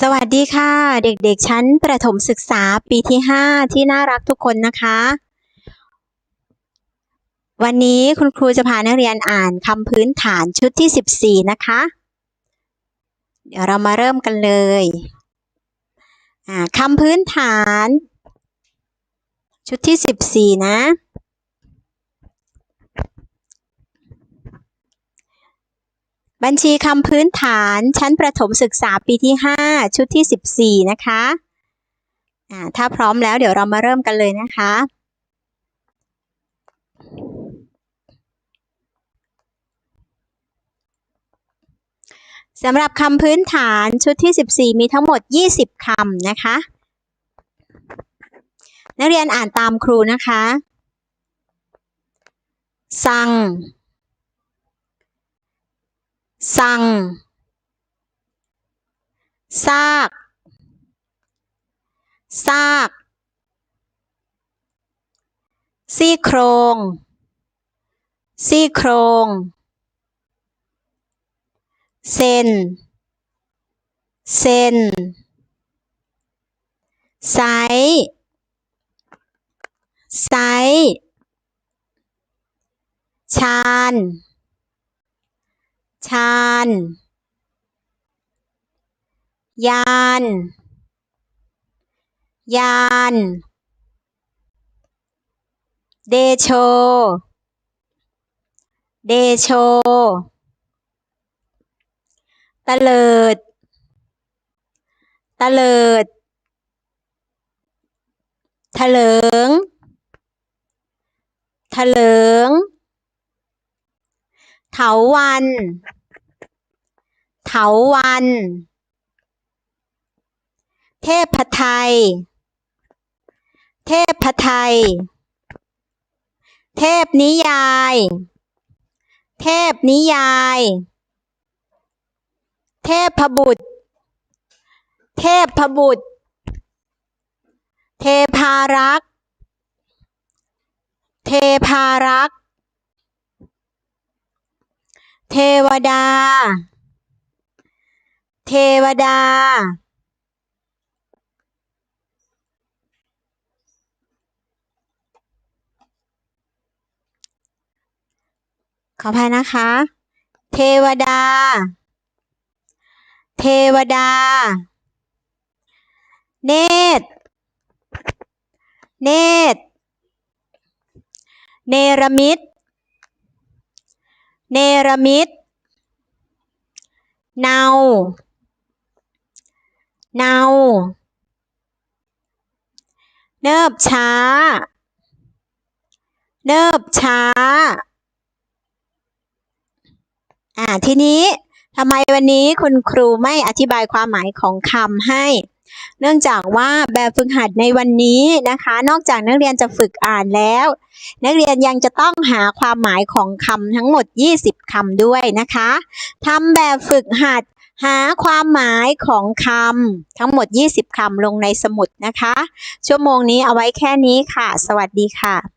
สวัสดีค่ะ เด็กๆ ชั้นประถมศึกษาปีที่ 5 ที่น่ารักทุกคนนะคะ วันนี้คุณครูจะพานักเรียนอ่านคำพื้นฐานชุดที่ 14 นะคะ เดี๋ยวเรามาเริ่มกันเลยอ่าคำพื้นฐาน ชุดที่ 14 นะ บัญชีคำพื้นฐานชั้นประถมศึกษาปีที่ 5 ชุดที่ 14 นะคะอ่าถ้าพร้อมแล้วเดี๋ยวเรามาเริ่มกันเลยนะคะ สำหรับคำพื้นฐานชุดที่ 14 มีทั้งหมด 20 คำนะคะ นักเรียนอ่านตามครูนะคะ สั่ง สั่งซาก ซาก ซี่โครง ซี่โครง เซน เซน ไซส์ไซส์ชานาญยาน ยาน เดโช เดโชตะเลิด ตะเลิดถลิงถลิงเถาวันาวัน เทพไทย เทพไทย เทพนิยาย เทพนิยาย เทพบุตร เทพบุตร เทพารักษ์ เทพารักษ์ เทวดา เทวดา ขออภัยนะคะ เทวดา เทวดา เนตรเนตรเนรมิต เนรมิต เนา เนาเนิบช้า เนิบช้า อ่า ทีนี้ทำไมวันนี้คุณครูไม่อธิบายความหมายของคำให้ เนื่องจากว่าแบบฝึกหัดในวันนี้นะคะ นอกจากนักเรียนจะฝึกอ่านแล้ว นักเรียนยังจะต้องหาความหมายของคำทั้งหมด 20คำด้วยนะคะทำแบบฝึกหัด หาความหมายของคำทั้งหมด 20คำลงในสมุดนะคะ ชั่วโมงนี้เอาไว้แค่นี้ค่ะ สวัสดีค่ะ